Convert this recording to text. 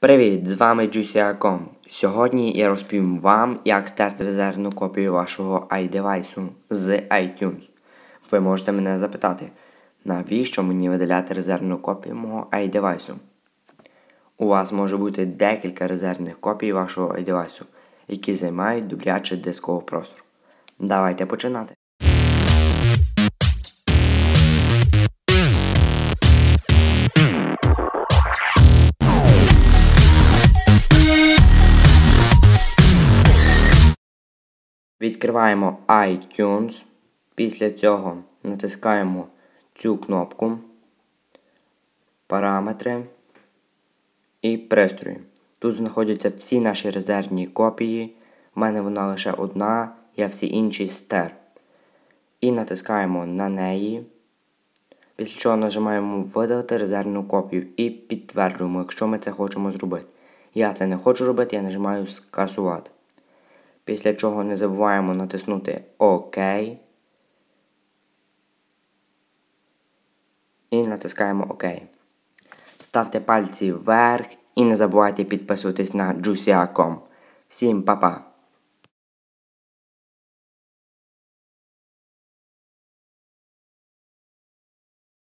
Привіт! З вами Juicy.com. Сьогодні я розповім вам, як стерти резервну копію вашого iDevice з iTunes. Ви можете мене запитати, навіщо мені видаляти резервну копію мого iDevice? У вас може бути декілька резервних копій вашого iDevice, які займають дублячий дисковий простор. Давайте починати. Відкриваємо iTunes. Після цього натискаємо цю кнопку, параметри і пристрої. Тут знаходяться всі наші резервні копії. У мене вона лише одна, я всі інші стер. І натискаємо на неї. Після чого нажимаємо видалити резервну копію і підтверджуємо, якщо ми це хочемо зробити. Я це не хочу робити, я нажимаю скасувати. Після чого не забуваємо натиснути ОК. І натискаємо ОК. Ставте пальці вверх і не забувайте підписуватись на Juicy.com. Всім па-па!